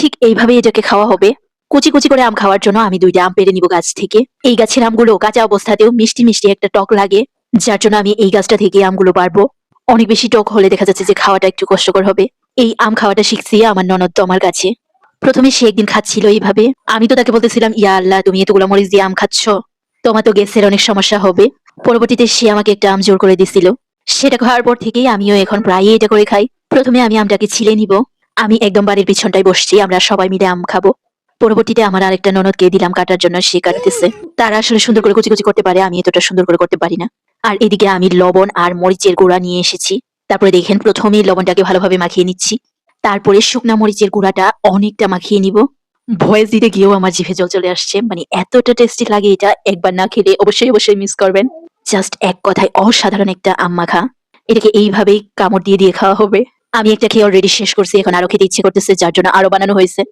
ঠিক এইভাবে এটাকে খাওয়া হবে। কুচি কুচি করে আম খাওয়ার জন্য আমি দুইটা আম পেরে নিব গাছ থেকে। এই গাছের আমগুলো কাঁচা অবস্থাতেও মিষ্টি মিষ্টি একটা টক লাগে, যার জন্য আমি এই গাছটা থেকে আমগুলো পারব অনেক বেশি টক হলে দেখা যাচ্ছে যে খাওয়াটা একটু কষ্টকর হবে। এই আম খাওয়াটা শিখছি আমার ননদ তো আমার কাছে। প্রথমে সে একদিন খাচ্ছিল এইভাবে। আমি তো তাকে বলতেছিলাম, ইয়া আল্লাহ, তুমি এতগুলো মরিচ দিয়ে আম খাচ্ছ। তোমার তো গ্যাসের অনেক সমস্যা হবে। পরবর্তীতে সে আমাকে একটা আম জোর করে দিছিল। সেটা খাওয়ার পর থেকেই আমিও এখন প্রায়ই এটা করে খাই। প্রথমে আমি আমটাকে ছিলে নিব। আমি একদম বাড়ির পিছনটায় বসছি, আমরা সবাই মিলে আম খাব। পরবর্তীতে আমার আরেকটা ননদকে দিলাম কাটার জন্য, সে কাটতেছে। তারা আসলে সুন্দর করে কুচি কুচি করতে পারে, আমি এতটা সুন্দর করে করতে পারি না। আর এদিকে আমি লবণ আর মরিচের গুঁড়া নিয়ে এসেছি। তারপরে দেখেন, প্রথমে লবণটাকে ভালোভাবে মাখিয়ে নিচ্ছি। তারপরে শুকনা মরিচের গুঁড়াটা অনেকটা মাখিয়ে নিব। ভয়েস দিতে গিয়েও আমার জিভে জল চলে আসছে। মানে এতটা টেস্টি লাগে এটা, একবার না খেলে অবশ্যই অবশ্যই মিস করবেন। জাস্ট এক কথায় অসাধারণ একটা আম মাখা। এটাকে এইভাবেই কামড় দিয়ে দিয়ে খাওয়া হবে। আমি একটা খেয়ে অলরেডি শেষ করছি, এখন আরও খেতে ইচ্ছে করতেছে, যার জন্য আরও বানানো হয়েছে।